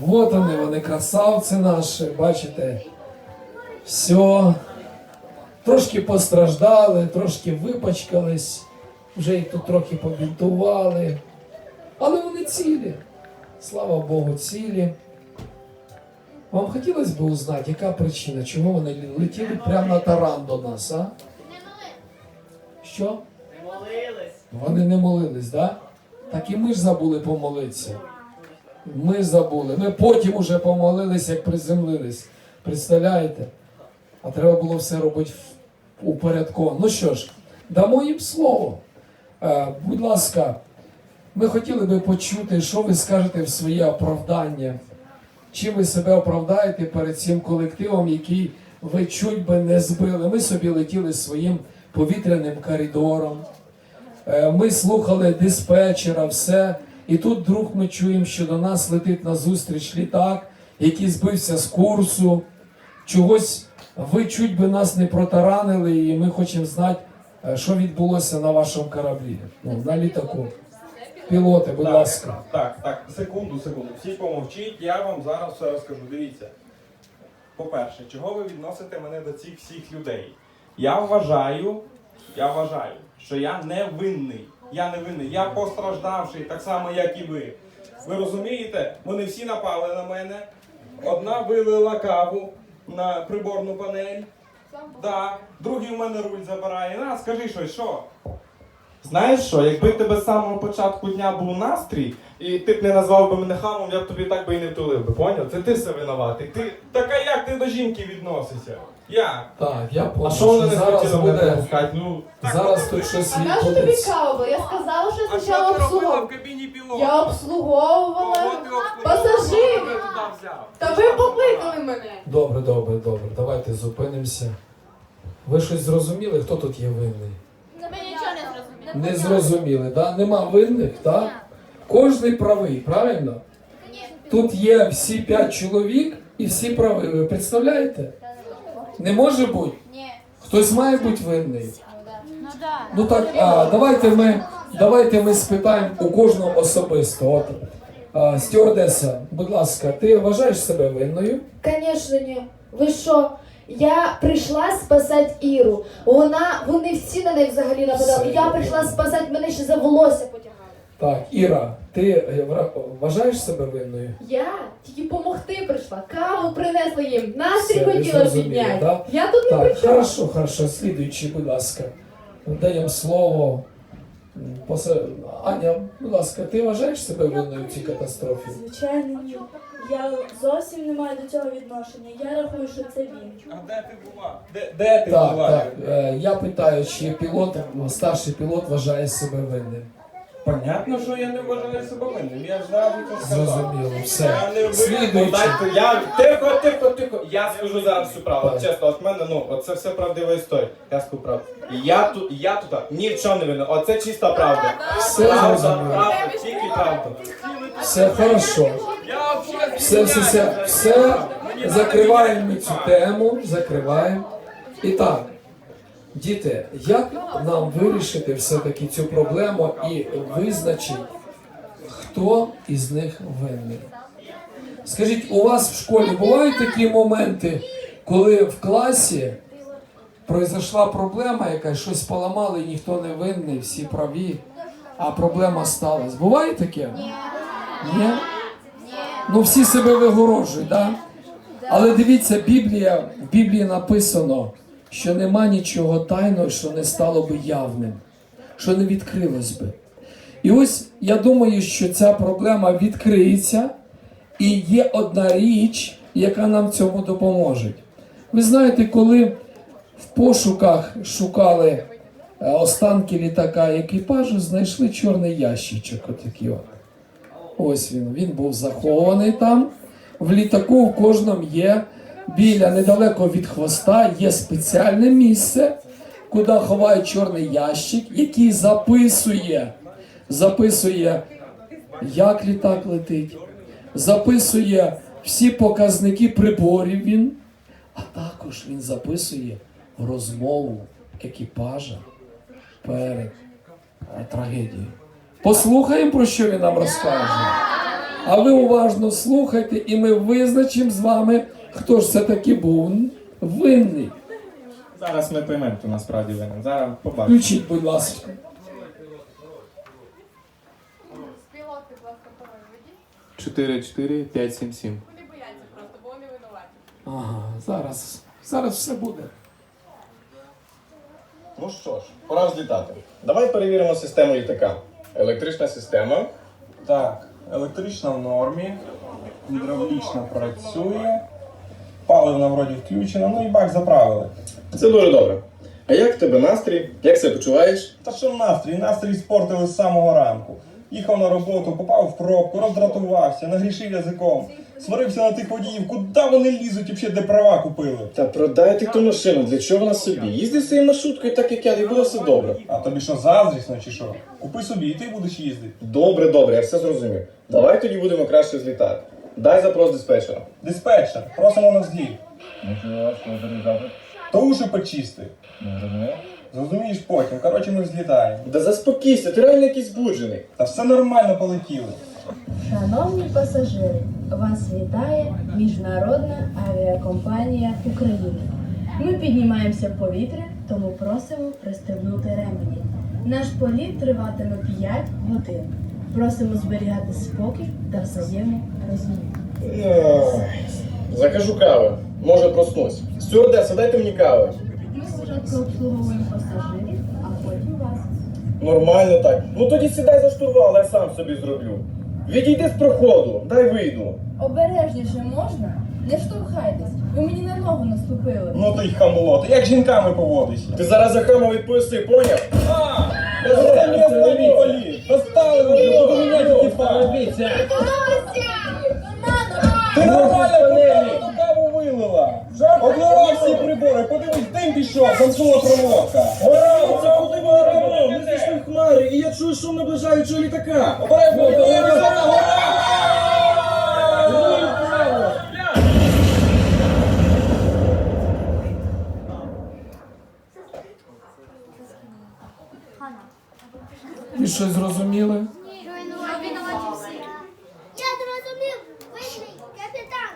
Вот вони, вони красавці наші, бачите. Все. Трошки постраждали, трошки випачкались, вже їх тут трохи побінтували. Але вони цілі. Слава Богу, цілі. Вам хотілося б узнати, яка причина, чому вони летіли прямо на таран до нас, а? Що? Не молились. Вони не молились, да? Так і ми ж забули помолитися. Ми забули. Ми потім уже помолились, як приземлились. Представляєте? А треба було все робити упорядковано. Ну що ж, дамо їм слово. Е, будь ласка, ми хотіли би почути, що ви скажете в своє оправдання. Чим ви себе оправдаєте перед цим колективом, який ви чуть би не збили. Ми собі летіли своїм повітряним коридором. Е, Ми слухали диспетчера, все. І тут вдруг ми чуємо, що до нас летить назустріч літак, який збився з курсу. Чогось ви чуть би нас не протаранили, і ми хочемо знати, е, що відбулося на вашому кораблі, ну, на літаку. Пілоти, будь так, ласка. Так, так, секунду, секунду. Всі помовчіть, я вам зараз все розкажу. Дивіться. По-перше, чого ви відносите мене до цих всіх людей? Я вважаю, я вважаю, що я не винний. Я не винний. Я постраждавший, так само, як і ви. Ви розумієте? Вони всі напали на мене. Одна вилила каву на приборну панель. Да. Другий в мене руль забирає. На, скажи щось, що? Знаєш що, якби в тебе з самого початку дня був настрій, і ти б не назвав би мене хамом, я б тобі так би і не втулив би, поняв? Це ти все винуватий. Ти така як ти до жінки відносишся? Як? Так, я А понял, що вони не зараз хотіли мене буде. пропускати? Ну, Зараз тут щось А нащо тобі кава? Я сказала, що я а що спочатку ти робила в обслуговувала. кабіні пілота? Я обслуговувала. Кого ти обслуговувала? Пасажирів. Кого ти туди взяв? Та ви покликали мене. Добре, добре, добре. Давайте зупинимося. Ви щось зрозуміли, хто тут є винний? Ми нічого не зрозуміли. Не зрозуміли, да? Нема винних, так? Кожний правий, правильно? Тут є всі п'ять чоловік і всі праві. Ви представляєте? Не може бути. Ні. Хтось має бути винний. Ну да. Ну так, а, давайте ми, давайте ми спитаємо у кожного особисто. От, а, стюардеса, будь ласка, ти вважаєш себе винною? Конечно, ні. Ви що? Я прийшла спасати Іру. Вона, вони всі на неї взагалі нападали. Я прийшла спасати, мене ще за волосся потягали. Так, Іра, ти е, вважаєш себе винною? Я тільки помогти прийшла. Каву принесла їм. Настрій хотіла підняти. да? Я тут Так, при чому. хорошо, хорошо. Слідуючи, будь ласка. Даємо слово. Аня, будь ласка, ти вважаєш себе винною в цій катастрофі? Звичайно, ні. Я зовсім не маю до цього відношення. Я рахую, що це він. А де ти була? Де, де ти Так, була? так. Е, Я питаю, чи пілот, старший пілот вважає себе винним. Понятно, що я не вважаю себе винним. Я ж зразу це сказав. Зрозуміло, все. Я не Слідуючи. Дайте, я тихо, тихо, тихо. Я скажу зараз всю правду. Чесно, от мене, ну, от це все правдива історія. Я скажу правду. Я тут, я тут ні в чому не винен. Оце чиста правда. Все Правда, зрозуміло. правда, тільки правда. Все хорошо. Все, все, все, все. Закриваємо ми цю тему, закриваємо. І так, діти, як нам вирішити все-таки цю проблему і визначити, хто із них винний? Скажіть, у вас в школі бувають такі моменти, коли в класі произошла проблема, якась щось поламали, і ніхто не винний, всі праві, а проблема сталася. Буває таке? Ні? Ну всі себе вигорожують, да? Але дивіться, Біблія, в Біблії написано, що нема нічого тайного, що не стало би явним, що не відкрилось би. І ось я думаю, що ця проблема відкриється, і є одна річ, яка нам цьому допоможе. Ви знаєте, коли в пошуках шукали е, останки літака екіпажу, знайшли чорний ящичок. Отакий от. Ось він. Він був захований там. В літаку в кожному є біля недалеко від хвоста є спеціальне місце, куди ховають чорний ящик, який записує, записує, як літак летить, записує всі показники приборів він, а також він записує розмову екіпажа перед е, трагедією. Послухаємо, про що він нам розкаже. А ви уважно слухайте, і ми визначимо з вами, хто ж все таки був винний. Зараз ми поймемо, хто насправді винен. Зараз побачимо. Включіть, будь ласка. Пілотки, будь ласка, проведіть. 4, 4, 5, 7, 7. Вони бояться просто, бо вони винуваті. Ага, зараз, зараз все буде. Ну що ж, пора злітати. Давай перевіримо систему літака. Електрична система. Так, електрична в нормі, гідравлічна працює, паливна вроді включена, ну і бак заправили. Це дуже добре. А як в тебе настрій? Як себе почуваєш? Та що настрій? Настрій спортили з самого ранку. Їхав на роботу, попав в пробку, роздратувався, нагрішив язиком, сварився на тих водіїв, куди вони лізуть, взагалі, де права купили. Та продай ти ту машину, для чого вона собі? Їзди своєю маршруткою так, як я, і буде все добре. А тобі що, заздрісно чи що? Купи собі і ти будеш їздити. Добре, добре, я все зрозумів. Давай тоді будемо краще злітати. Дай запрос диспетчера. Диспетчер, просимо на зліт. То уші почисти. Зрозумієш потім. Коротше, ми взлітаємо. Да заспокійся, ти реально якийсь буджений. Та все нормально полетіли. Шановні пасажири, вас вітає Міжнародна авіакомпанія України. Ми піднімаємося в повітря, тому просимо пристебнути ремені. Наш політ триватиме 5 годин. Просимо зберігати спокій та взаєморозуміння. Закажу кави. Може проснусь. Стюардеса, дайте мені кави. Ми спочатку обслуговуємо пасажирів, а потім вас. Нормально так. Ну тоді сідай за штурвал, я сам собі зроблю. Відійди з проходу, дай вийду. Обережніше можна? Не штовхайтесь, ви мені на ногу наступили. Ну ти й хамло, ти як з жінками поводишся? Ти зараз за хаму відповісти, поняв? А! Я останній останній політ! Достали вже, буду міняти! Ти нормально ту каву вилила! Обливав всі прибори, подивись, дим пішов, замкнула проводка! Гора, це куди ми летимо? Ми зійшли в хмари, і я чую шум наближаючого літака. Обережно, обережно, гора! Ви щось зрозуміли? Я зрозумів, вищий капітан.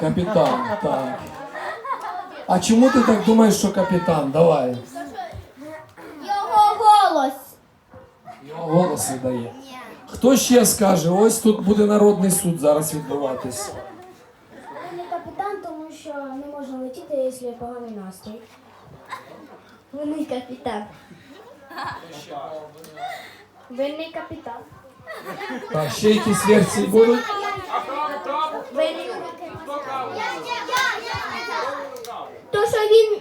Капітан, так. А чому ти так думаєш, що капітан? Давай. Його голос. Його голос видає. Хто ще скаже? Ось тут буде народний суд зараз відбуватись. Він не капітан, тому що не можна летіти, якщо поганий настрій. Винний капітан. Винний капітан. Так, ще якісь версії будуть? Винний То, що він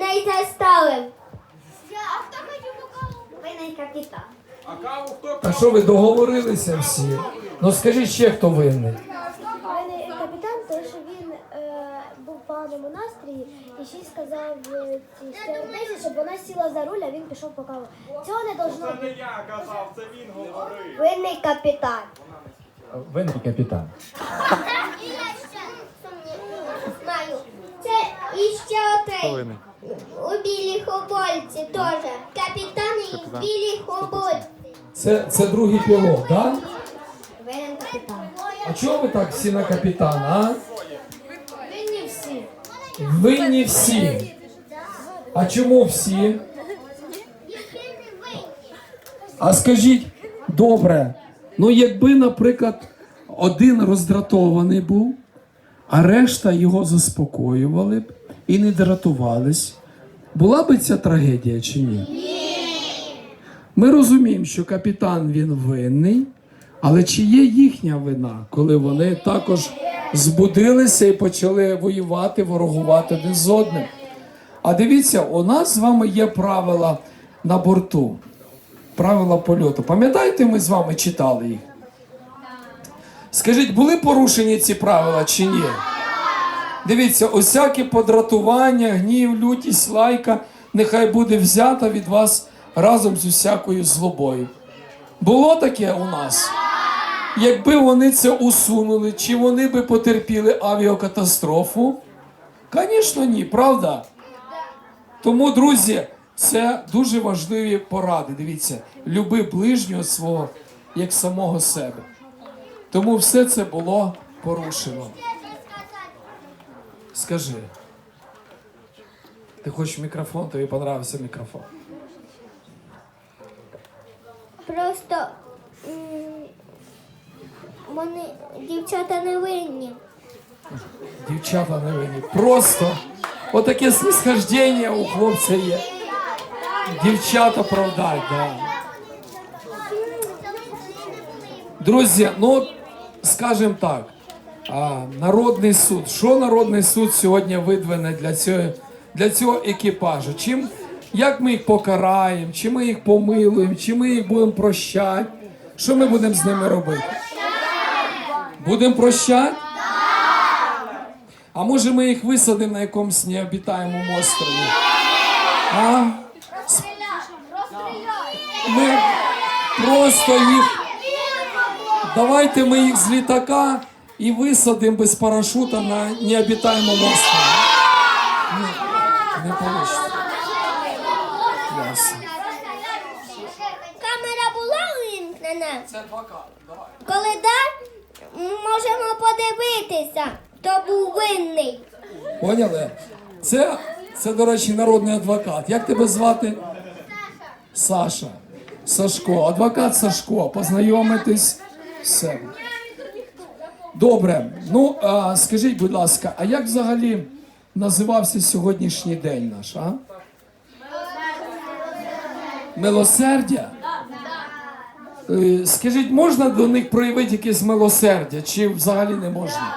не заставив. А хто хотів поколу? Винний капітан. А що ви договорилися всі? Ну скажіть ще, хто винний. Винний капітан, тому що він е, був в поганому настрої і ще й сказав е, щоб вона сіла за руль, а він пішов по каву. Цього не должно Це бути. не я казав, це він говорив. Винний капітан. Винний капітан. І я ще знаю. Це іще отей. У білій хобольці теж. Капітан і в білій хобольці. Це, це другий пілот, так? Винен капітан. А чого ви так всі на капітана, а? Винні всі. А чому всі? А скажіть, добре, ну якби, наприклад, один роздратований був, а решта його заспокоювали б і не дратувались, була би ця трагедія чи ні? Ми розуміємо, що капітан він винний, але чи є їхня вина, коли вони також збудилися і почали воювати, ворогувати один з одним? А дивіться, у нас з вами є правила на борту, правила польоту. Пам'ятаєте, ми з вами читали їх? Скажіть, були порушені ці правила чи ні? Дивіться, усяке подратування, гнів, лютість, лайка нехай буде взята від вас разом з усякою злобою. Було таке у нас? Якби вони це усунули, чи вони би потерпіли авіакатастрофу? Звісно, ні, правда? Тому, друзі, це дуже важливі поради. Дивіться, люби ближнього свого як самого себе. Тому все це було порушено. Скажи. Ти хочеш мікрофон, тобі понравився мікрофон. Просто вони дівчата не винні. Дівчата не. Просто отаке снисхождення у хлопця є. Дівчата правдають, да. Друзі, ну скажімо так, народний суд. Що народний суд сьогодні видвине для цього, для цього екіпажу? Чим, як ми їх покараємо, чи ми їх помилуємо, чи ми їх будемо прощати? Що ми будемо з ними робити? Будемо прощати? А може ми їх висадимо на якомусь необітаємому острові? А? Ми просто їх. Давайте ми їх з літака і висадимо без парашута на необітаємому острові. Ні, не вийде. Камера була вимкнена? Це. Давай. Коли да, м, можемо подивитися, хто був винний. Поняли? Це, це, до речі, народний адвокат. Як тебе звати? Саша. Сашко. Адвокат Сашко. Познайомитись. Все. Добре. Ну, а, скажіть, будь ласка, а як взагалі називався сьогоднішній день наш, а? Милосердя? Е, Скажіть, можна до них проявити якесь милосердя, чи взагалі не можна?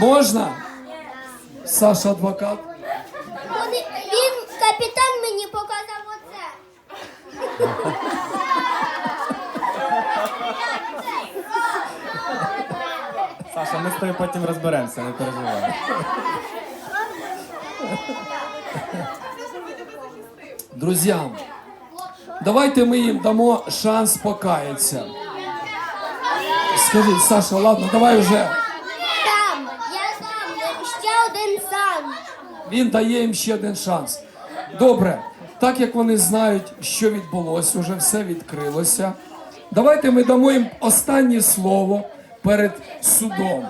Можна? Саша адвокат. Він, капітан мені показав оце. Саша, ми з тобою потім розберемося, не переживай. Друзьям, давайте ми їм дамо шанс покаятися. Скажіть, Саша, ладно, давай вже. Там, я там, ще один сам. Він дає їм ще один шанс. Добре, так як вони знають, що відбулося, вже все відкрилося. Давайте ми дамо їм останнє слово перед судом.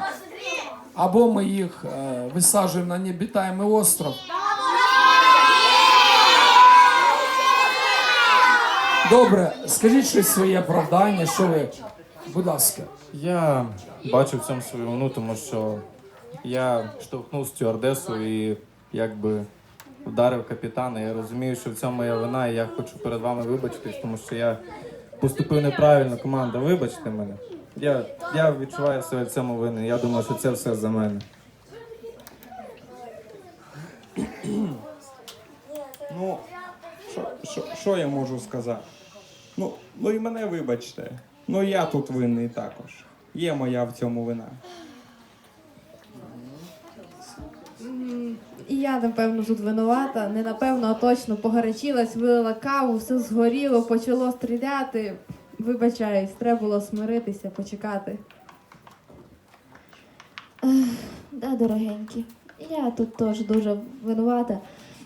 Або ми їх е, висаджуємо на необітаємий остров. Добре, скажіть щось своє оправдання, що ви. Будь ласка. Я бачу в цьому свою вину, тому що я штовхнув стюардесу і якби вдарив капітана. Я розумію, що в цьому моя вина, і я хочу перед вами вибачитись, тому що я поступив неправильно, команда. Вибачте мене. Я, я відчуваю себе в цьому винен. Я думаю, що це все за мене. Ну, що, що, що я можу сказати? Ну, ну і мене вибачте. Ну я тут винний також. Є моя в цьому вина. І я, напевно, тут винувата. Не напевно, а точно погарячилась, вилила каву, все згоріло, почало стріляти. Вибачаюсь, треба було смиритися, почекати. Да, дорогенькі, я тут теж дуже винувата.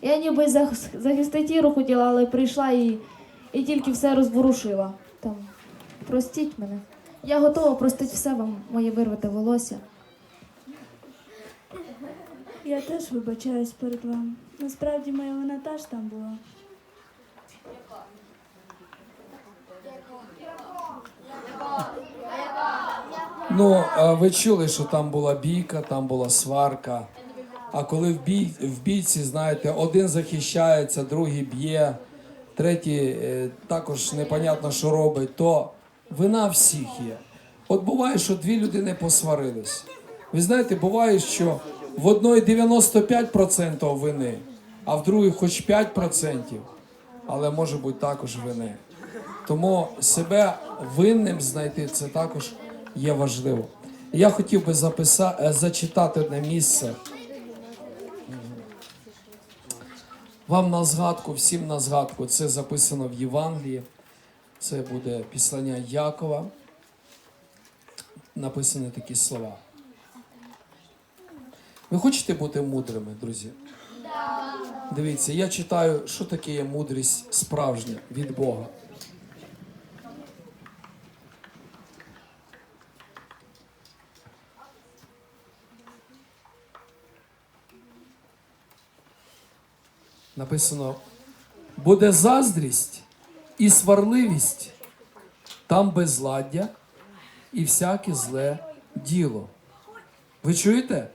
Я ніби зах- захистити Іру хотіла, але прийшла і, і тільки все розворушила. Там, простіть мене. Я готова простити все вам, моє вирвате волосся. Я теж вибачаюсь перед вами. Насправді моя вина теж там була. Ну, ви чули, що там була бійка, там була сварка. А коли в, бій, в бійці, знаєте, один захищається, другий б'є, третій е, також непонятно, що робить, то вина всіх є. От буває, що дві людини посварились. Ви знаєте, буває, що в одної 95% вини, а в другої хоч 5%, але може бути також вини. Тому себе винним знайти це також є важливо. Я хотів би записа... е, зачитати одне місце. Вам на згадку, всім на згадку, це записано в Євангелії. Це буде післання Якова. Написані такі слова. Ви хочете бути мудрими, друзі? Дивіться, я читаю, що таке є мудрість справжня від Бога. Написано: буде заздрість і сварливість, там безладдя і всяке зле діло. Ви чуєте?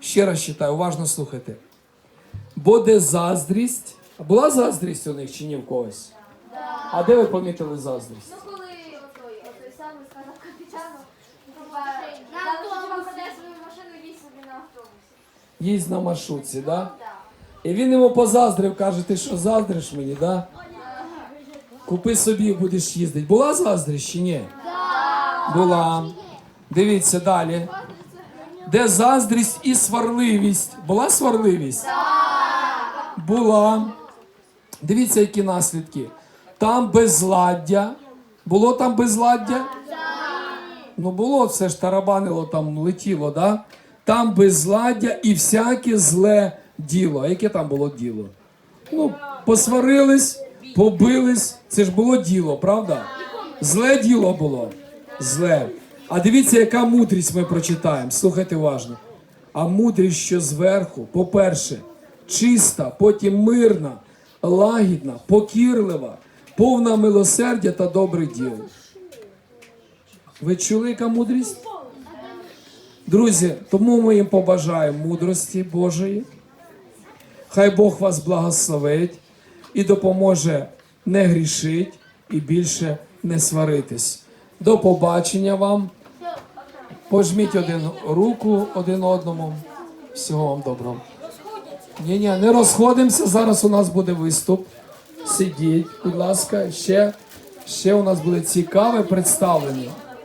Ще раз читаю, уважно слухайте. Буде заздрість. Була заздрість у них чи ні в когось? А де ви помітили заздрість? Ну, коли отой самий сказав капітану, собі на автобусі. Їсть на маршрутці, да? І він йому позаздрив, каже, ти що заздриш мені, да? Купи собі, будеш їздити. Була заздрість чи ні? Була. Дивіться далі. Де заздрість і сварливість? Була сварливість? Була. Дивіться, які наслідки. Там безладдя. Було там безладдя? Ну було, все ж тарабанило там, летіло, да? Там безладдя і всяке зле діло. А яке там було діло? Ну, посварились, побились. Це ж було діло, правда? Зле діло було. Зле. А дивіться, яка мудрість ми прочитаємо. Слухайте уважно. А мудрість, що зверху, по-перше, чиста, потім мирна, лагідна, покірлива, повна милосердя та добрих діл. Ви чули, яка мудрість? Друзі, тому ми їм побажаємо мудрості Божої. Хай Бог вас благословить і допоможе не грішить і більше не сваритись. До побачення вам. Пожміть один руку один одному. Всього вам доброго. Ні, ні, не розходимося. Зараз у нас буде виступ. Сидіть, будь ласка, ще, ще у нас буде цікаве представлення.